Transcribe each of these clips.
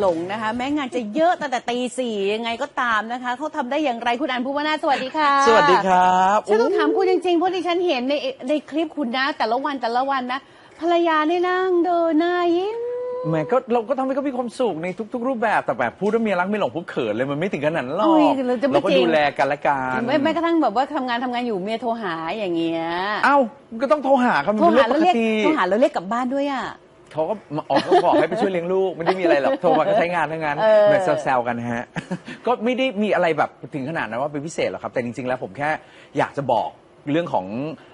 หลงนะคะ แม้งานจะเยอะตั้งแต่ตีสี่ยังไงก็ตามนะคะเขาทำได้อย่างไรคุณอันภูวนาถสวัสดีค่ะสวัสดีครับฉันต้องถามคุณจริงๆเพราะที่ฉันเห็นในในคลิปคุณนะ แต่ละวันแต่ละวันนะภรรยานี่นั่งเดินหน้ายิ้มแหม่ก็เราก็ทำให้เขามีความสุขในทุก ๆ รูปแบบแต่แบบพูดว่าเมียรักไม่หลงปุ๊บเขินเลยมันไม่ถึงขนาดนั้นหรอกโอ้ยเราจะไม่ก็จริงดูแลกันละกันไม่แม้กระทั่งแบบว่าทำงานทำงานอยู่เมียโทรหาอย่างเงี้ยเอ้าก็ต้องโทรหาครับมันโทรเป็นหาเรื่องแล้วปกเรียกติโทรหาแล้วเรียกกลับบ้านด้วยอะ เขาก็มาออกเขาบอกให้ไปช่วยเลี้ยงลูกไม่ได้มีอะไรหรอกโทรมาก็ใช้งานทั้งนั้นเออ เหมือนแซวๆกันนะฮะ ก็ไม่ได้มีอะไรแบบถึงขนาดนั้นว่าเป็นพิเศษหรอกครับ แต่จริงๆแล้วผมแค่อยากจะบอกเรื่องของ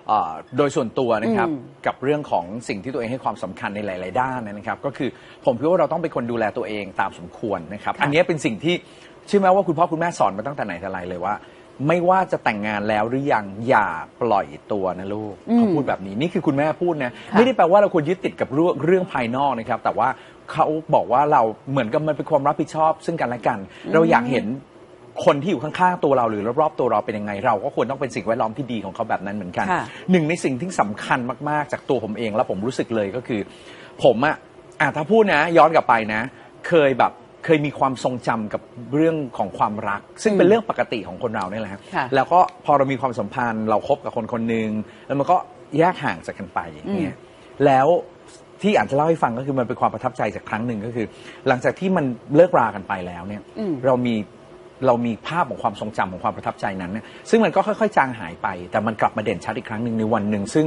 เออโดยส่วนตัวนะครับอืมกับเรื่องของสิ่งที่ตัวเองให้ความสำคัญในหลาย ๆ ด้านนะครับ ก็คือผมคิดว่าเราต้องเป็นคนดูแลตัวเองตามสมควรนะครับ อันนี้เป็นสิ่งที่เชื่อไหมว่าคุณพ่อคุณแม่สอนมาตั้งแต่ไหนแต่ไรเลยว่า ไม่ว่าจะแต่งงานแล้วหรือยังอย่าปล่อยตัวนะลูกอืมเขาพูดแบบนี้นี่คือคุณแม่พูดนะไม่ได้แปลว่าเราควรยึดติดกับเรื่องเรื่องภายนอกนะครับ แต่ว่าเขาบอกว่าเราเหมือนกับมันเป็นความรับผิดชอบ ซึ่งกันและกัน เราอยากเห็นคนที่อยู่ข้างๆตัวเราหรือรอบๆตัวเราเป็นยังไง เราก็ควรต้องเป็นสิ่งแวดล้อมที่ดีของเขาแบบนั้นเหมือนกันค่ะหนึ่งในสิ่งที่สำคัญมากๆ จากตัวผมเอง แล้วผมรู้สึกเลยก็คือ ผมอะอะถ้าพูดนะ ย้อนกลับไปนะ เคยแบบ เคยมีความทรงจำกับเรื่องของความรัก ซึ่งเป็นเรื่องปกติของคนเราเนี่ยแหละครับค่ะแล้วก็พอเรามีความสัมพันธ์เราคบกับคนคนหนึ่งแล้วมันก็แยกห่างจากกันไปอย่างเงี้ยแล้วที่อ่านจะเล่าให้ฟังก็คือมันเป็นความประทับใจจากครั้งหนึ่งก็คือ หลังจากที่มันเลิกรากันไปแล้วเนี่ยอืม เรามีเรามีภาพของความทรงจำของความประทับใจนั้นเนี่ยซึ่งมันก็ค่อย ๆ จางหายไป แต่มันกลับมาเด่นชัดอีกครั้งหนึ่งในวันหนึ่งซึ่ง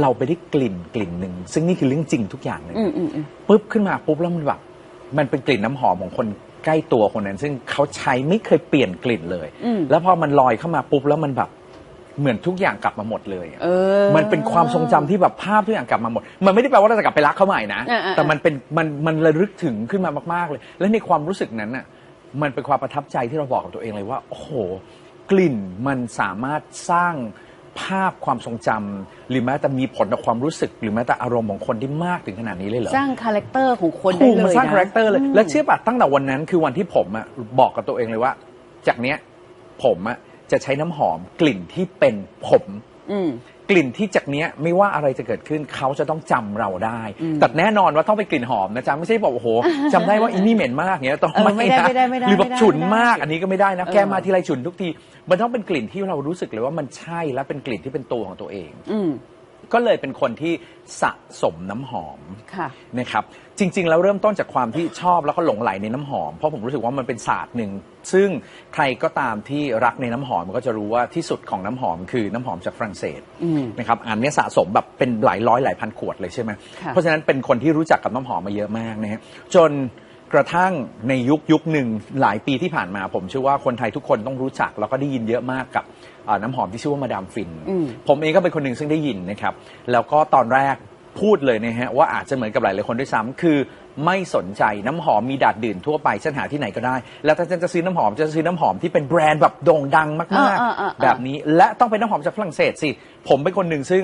เราไปได้กลิ่นกลิ่นหนึ่งซึ่งนี่คือเรื่องจริงทุกอย่างเลย อืมอืมอืม ปุ๊บขึ้นมาปุ๊บแล้วมันแบบ มันเป็นกลิ่นน้ำหอมของคนใกล้ตัวคนนั้น ซึ่งเขาใช้ไม่เคยเปลี่ยนกลิ่นเลยอืมแล้วพอมันลอยเข้ามาปุ๊บแล้วมันแบบเหมือนทุกอย่างกลับมาหมดเลยอะเออมันเป็นความทรงจำที่แบบภาพทุกอย่างกลับมาหมด มันไม่ได้แปลว่าเราจะกลับไปรักเขาใหม่นะอ่าๆๆแต่มันเป็นมันมันระลึกถึงขึ้นมามากๆเลย และในความรู้สึกนั้นน่ะ มันเป็นความประทับใจที่เราบอกกับตัวเองเลยว่า โอ้โห กลิ่นมันสามารถสร้าง ภาพความทรงจำหรือแม้แต่มีผลต่อความรู้สึก หรือแม้แต่อารมณ์ของคนได้มากถึงขนาดนี้เลยเหรอ สร้างคาแรคเตอร์ของคนได้ถูกเลมันยสร้างนะคาแรคเตอร์เลย และเชื่อป่ะตั้งแต่วันนั้นคือวันที่ผมอะบอกกับตัวเองเลยว่า จากเนี้ยผมอะจะใช้น้ำหอมกลิ่นที่เป็นผม อืม กลิ่นที่จากเนี้ยไม่ว่าอะไรจะเกิดขึ้นเขาจะต้องจำเราได้ แต่แน่นอนว่าต้องเป็นกลิ่นหอมนะจ๊ะไม่ใช่บอกโอ้โหจำได้ว่าอินี่เหม็นมากเนี้ยต้องเออไม่ได้นะไม่ได้ไม่ได้หรือแบบไม่ได้ฉุนไม่ได้มากอันนี้ก็ไม่ได้นะเออแก้มาทีไรฉุนทุกที มันต้องเป็นกลิ่นที่เรารู้สึกเลยว่ามันใช่และเป็นกลิ่นที่เป็นตัวของตัวเอง อืม ก็เลยเป็นคนที่สะสมน้ำหอมค่ะนะครับ จริง ๆ แล้วเริ่มต้นจากความที่ชอบแล้วก็หลงไหลในน้ำหอม เพราะผมรู้สึกว่ามันเป็นศาสตร์หนึ่ง ซึ่งใครก็ตามที่รักในน้ำหอมก็จะรู้ว่าที่สุดของน้ำหอมคือน้ำหอมจากฝรั่งเศสอืม นะครับอันเนี้ยสะสมแบบเป็นหลายร้อยหลายพันขวดเลยใช่ไหม ค่ะ เพราะฉะนั้นเป็นคนที่รู้จักกับน้ำหอมมาเยอะมากนะฮะจนกระทั่งในยุคยุคหนึ่งหลายปีที่ผ่านมาผมเชื่อว่าคนไทยทุกคนต้องรู้จักแล้วก็ได้ยินเยอะมากกับอ่า น้ำหอมที่ชื่อว่ามาดามฟินอืมผมเองก็เป็นคนหนึ่งซึ่งได้ยินนะครับ แล้วก็ตอนแรกพูดเลยนะฮะว่าอาจจะเหมือนกับหลายๆคนด้วยซ้ำคือไม่สนใจน้ำหอมมีดาดดื่นทั่วไปฉันหาที่ไหนก็ได้ แล้วถ้าฉันจะซื้อน้ำหอมจะซื้อน้ำหอมที่เป็นแบรนด์แบบโด่งดังมากอ่าอ่าอ่าๆแบบนี้และต้องเป็นน้ำหอมจากฝรั่งเศสสิ ผมเป็นคนหนึ่งซึ่ง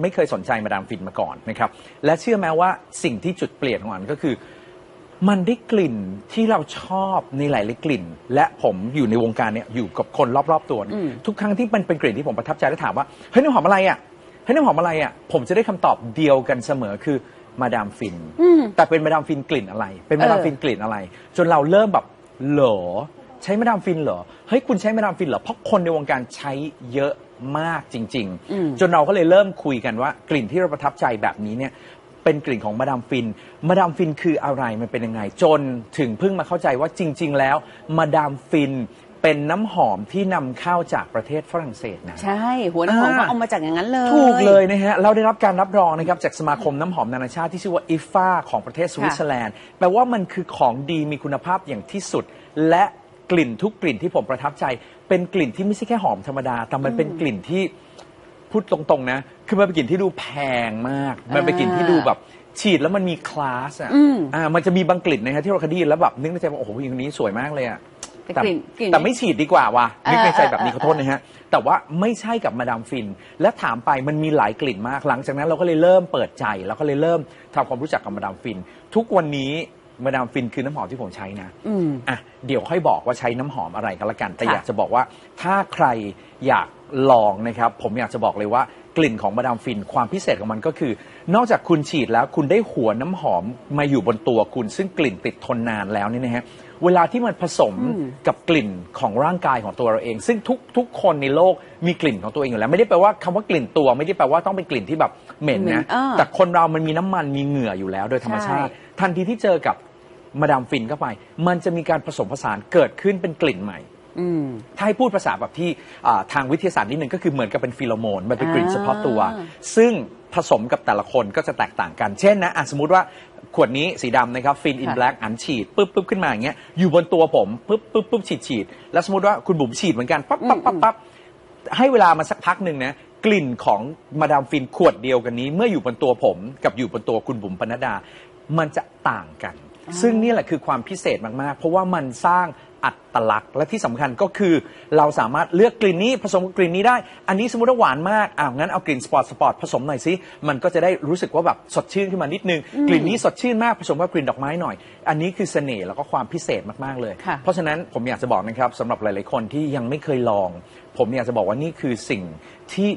ไม่เคยสนใจมาดามฟินมาก่อนนะครับและเชื่อไหมว่าสิ่งที่จุดเปลี่ยนของมันก็คือ มันได้กลิ่นที่เราชอบในหลายๆกลิ่น และผมอยู่ในวงการเนี่ยอยู่กับคนรอบๆตัวเนี่ยอืมทุกครั้งที่มันเป็นกลิ่นที่ผมประทับใจแล้วถามว่าเฮ้ยน้ำหอมอะไรอะเฮ้ยน้ำหอมอะไรอะผมจะได้คำตอบเดียวกันเสมอคือมาดามฟินอืมแต่เป็นมาดามฟินกลิ่นอะไร เป็นมาดามเออฟินกลิ่นอะไร จนเราเริ่มแบบเหรอใช้มาดามฟินเหรอเฮ้ยคุณใช้มาดามฟินเหรอเพราะคนในวงการใช้เยอะมากจริงอืมๆจนเราก็เลยเริ่มคุยกันว่ากลิ่นที่เราประทับใจแบบนี้เนี่ย เป็นกลิ่นของมาดามฟิน มาดามฟินคืออะไรมันเป็นยังไง จนถึงเพิ่งมาเข้าใจว่าจริง ๆ แล้ว มาดามฟินเป็นน้ำหอมที่นำเข้าจากประเทศฝรั่งเศสนะ ใช่ หัวน้ำหอมอ่าก็เอามาจากอย่างนั้นเลยถูกเลยนะฮะ เราได้รับการรับรองนะครับจากสมาคมน้ำหอมนานาชาติที่ชื่อว่าอิฟาของประเทศสวิตเซอร์แลนด์แปลว่ามันคือของดีมีคุณภาพอย่างที่สุด และกลิ่นทุกกลิ่นที่ผมประทับใจ เป็นกลิ่นที่ไม่ใช่แค่หอมธรรมดา แต่มันเป็นกลิ่นที่พูดตรงๆนะ คือมันเป็นกลิ่นที่ดูแพงมาก มันเป็นกลิ่นที่ดูแบบฉีดแล้วมันมีคลาสอะอืมอ่า มันจะมีบางกลิ่นนะฮะที่เราเคยได้ยินแล้วแบบนึกในใจว่าโอ้โหผู้หญิงคนนี้สวยมากเลยอะแต่กลิ่นกลิ่นแต่ไม่ฉีดดีกว่าว่ะนึกในใจแบบนี้เออขอโทษนะฮะ แต่ว่าไม่ใช่กับมาดามฟิน และถามไปมันมีหลายกลิ่นมากหลังจากนั้นเราก็เลยเริ่มเปิดใจแล้วก็เลยเริ่มทำความรู้จักกับมาดามฟิน ทุกวันนี้มาดามฟินคือน้ำหอมที่ผมใช้นะอืมอะเดี๋ยวค่อยบอกว่าใช้น้ำหอมอะไรกันละกัน แต่ค่ะอยากจะบอกว่าถ้าใครอยากลองนะครับ ผมอยากจะบอกเลยว่า กลิ่นของมาดามฟิน ความพิเศษของมันก็คือ นอกจากคุณฉีดแล้วคุณได้หัวน้ำหอมมาอยู่บนตัวคุณ ซึ่งกลิ่นติดทนนานแล้วเนี่ยนะฮะเวลาที่มันผสมกับกลิ่นของร่างกายของตัวเราเอง ซึ่งทุกทุกคนในโลกมีกลิ่นของตัวเองอยู่แล้ว ไม่ได้แปลว่าคำว่ากลิ่นตัว ไม่ได้แปลว่าต้องเป็นกลิ่นที่แบบเหม็นเหม็นะนอ่าแต่คนเรามันมีน้ำมันมีเหงื่ออยู่แล้ว โดยธรรมชาติใช่ทันทีที่เจอกับมาดามฟินเข้าไป มันจะมีการผสมผสานเกิดขึ้นเป็นกลิ่นใหม่อืม ถ้าให้พูดภาษาแบบที่อ่าทางวิทยาศาสตร์นิดนึงก็คือเหมือนกับเป็นฟีโรโมนมันเป็นกลิ่นอ่าเฉพาะตัว ซึ่งผสมกับแต่ละคนก็จะแตกต่างกัน เช่นนะอะสมมติว่าขวดนี้สีดำนะครับฟินอินค่ะแบล็กอันฉีดปุ๊บปุ๊บขึ้นมาอย่างเงี้ยอยู่บนตัวผมปุ๊บปุ๊บปุ๊บฉีดฉีดแล้วสมมติว่าคุณบุ๋มฉีดเหมือนกันปั๊บปั๊บปั๊บปั๊บให้เวลามาสักพักหนึ่งนะกลิ่นของมาดามฟินขวดเดียวกันนี้ เมื่ออยู่บนตัวผมกับอยู่บนตัวคุณบุ๋มปนัดดา มันจะต่างกัน ซึ่งนี่แหละคือความพิเศษมากๆ เพราะว่ามันสร้างอัตลักษณ์และที่สำคัญก็คือเราสามารถเลือกกลิ่นนี้ผสมกับกลิ่นนี้ได้ อันนี้สมมติว่าหวานมากอ้าวงั้นเอากลิ่นสปอร์ตสปอร์ตผสมหน่อยสิมันก็จะได้รู้สึกว่าแบบสดชื่นขึ้นมานิดนึง กลิ่นนี้สดชื่นมากผสมกับกลิ่นดอกไม้หน่อย อันนี้คือเสน่ห์แล้วก็ความพิเศษมากๆเลย ค่ะ เพราะฉะนั้นผมอยากจะบอกนะครับสำหรับหลาย ๆ คนที่ยังไม่เคยลอง ผมอยากจะบอกว่านี่คือสิ่งที่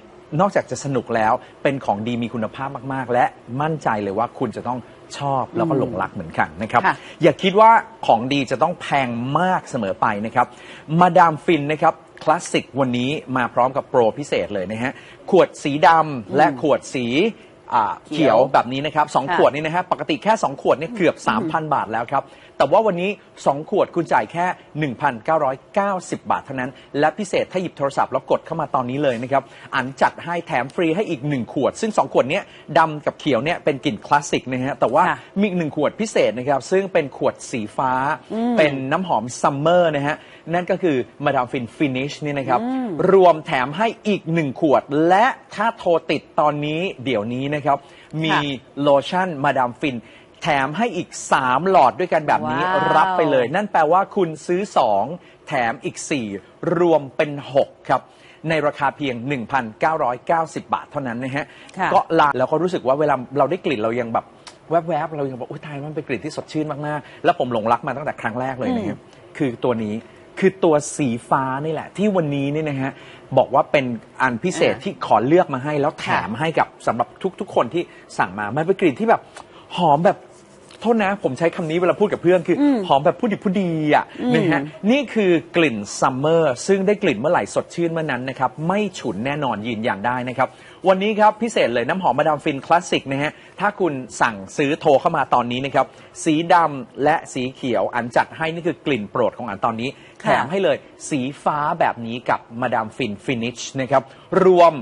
นอกจากจะสนุกแล้วเป็นของดีมีคุณภาพมากๆ และมั่นใจเลยว่าคุณจะต้อง ชอบแล้วก็หลงรักเหมือนกันนะครับค่ะอย่าคิดว่าของดีจะต้องแพงมากเสมอไปนะครับ มาดามฟินนะครับคลาสสิกวันนี้มาพร้อมกับโปรพิเศษเลยนะฮะ ขวดสีดำและขวดสี อ่าเขีเขียยววแบบนี้นะครับสองค่ะขวดนี่นะฮะปกติแค่ 2 ขวดเนี่ยเกือบ 3,000 บาทแล้วครับ แต่ว่าวันนี้ 2 ขวดคุณจ่ายแค่ 1,990 บาทเท่านั้น และพิเศษถ้าหยิบโทรศัพท์แล้วกดเข้ามาตอนนี้เลยนะครับ อันจัดให้แถมฟรีให้อีก 1 ขวด ซึ่ง 2 ขวดเนี้ยดำกับเขียวเนี่ยเป็นกลิ่นคลาสสิกนะฮะแต่ว่าค่ะมีอีกหนึ่งขวดพิเศษนะครับซึ่งเป็นขวดสีฟ้าเป็นน้ำหอมซัมเมอร์นะฮะ นั่นก็คือมาดามฟินฟินิชนี่นะครับ รวมแถมให้อีกหนึ่งขวด และถ้าโทรติดตอนนี้เดี๋ยวนี้นะครับ มีโลชั่นมาดามฟินแถมให้อีก 3 หลอดด้วยกันแบบนี้ว้าว รับไปเลย นั่นแปลว่าคุณซื้อ 2 แถมอีก 4 รวมเป็น 6 ครับ ในราคาเพียง 1,990 บาทเท่านั้นนะฮะ ค่ะ ก็ลาแล้วก็รู้สึกว่าเวลาเราได้กลิ่นเรายังแบบ แวบๆ เรายังบอกอุ้ยตายมันเป็นกลิ่นที่สดชื่นมาก ๆ แล้วผมหลงรักมาตั้งแต่ครั้งแรกเลยนะครับ คือตัวนี้ คือตัวสีฟ้านี่แหละ ที่วันนี้เนี่ยนะฮะบอกว่าเป็นอันพิเศษอ่าที่ขอเลือกมาให้แล้วแถมให้กับสำหรับทุก ๆ คนที่สั่งมามันเป็นกลิ่นที่แบบหอมแบบ โทษนะผมใช้คำนี้เวลาพูดกับเพื่อนคืออหอมแบบผู้ดีผู้ดีอะนะฮะนี่คือกลิ่นซัมเมอร์ซึ่งได้กลิ่นเมื่อไหร่สดชื่นเมื่อนั้นนะครับ ไม่ฉุนแน่นอนยืนยันได้นะครับ วันนี้ครับพิเศษเลยน้ำหอมมาดามฟินคลาสสิกนะฮะถ้าคุณสั่งซื้อโทรเข้ามาตอนนี้นะครับ สีดำและสีเขียวอันจัดให้นี่คือกลิ่นโปรดของอันตอนนี้ แถค่ะมให้เลยสีฟ้าแบบนี้กับมาดามฟินฟินิชนะครับ รวม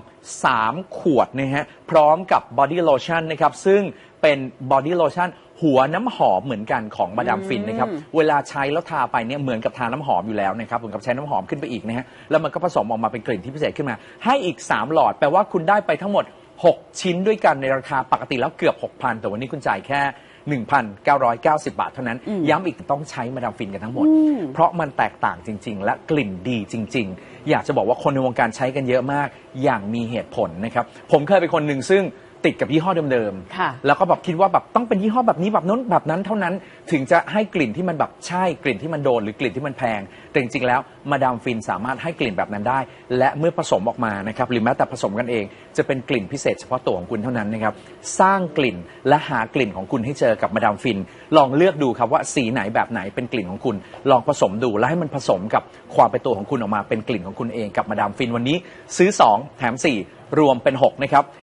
3 ขวดนะฮะพร้อมกับบอดี้โลชั่นนะครับ ซึ่งเป็นบอดี้โลชั่น หัวน้ำหอมเหมือนกันของมาดามฟินนะครับ เวลาใช้แล้วทาไปเนี่ยเหมือนกับทาน้ำหอมอยู่แล้วนะครับเหมือนกับใช้น้ำหอมขึ้นไปอีกนะฮะ แล้วมันก็ผสมออกมาเป็นกลิ่นที่พิเศษขึ้นมา ให้อีก 3 หลอด แปลว่าคุณได้ไปทั้งหมด 6 ชิ้นด้วยกันในราคาปกติแล้วเกือบ 6,000 แต่วันนี้คุณจ่ายแค่1,990 บาทเท่านั้น ย้ำอีกต้องใช้มาดามฟินกันทั้งหมด เพราะมันแตกต่างจริง ๆ และกลิ่นดีจริง ๆ อยากจะบอกว่าคนในวงการใช้กันเยอะมาก อย่างมีเหตุผลนะครับ ผมเคยเป็นคนหนึ่งซึ่ง ติดกับยี่ห้อเดิมค่ะแล้วก็แบบคิดว่าแบบต้องเป็นยี่ห้อแบบนี้แบบนั้นแบบนั้นเท่านั้นถึงจะให้กลิ่นที่มันแบบใช่กลิ่นที่มันโดนหรือกลิ่นที่มันแพง แต่จริงๆแล้วมาดามฟินสามารถให้กลิ่นแบบนั้นได้ และเมื่อผสมออกมานะครับหรือแม้แต่ผสมกันเอง จะเป็นกลิ่นพิเศษเฉพาะตัวของคุณเท่านั้นนะครับสร้างกลิ่นและหากลิ่นของคุณให้เจอกับมาดามฟิน ลองเลือกดูครับว่าสีไหนแบบไหนเป็นกลิ่นของคุณ ลองผสมดูแล้วให้มันผสมกับความเป็นตัวของคุณออกมาเป็นกลิ่นของคุณเองกับมาดามฟินวันนี้ ซื้อ 2 แถม 4 รวมเป็น 6 นะครับ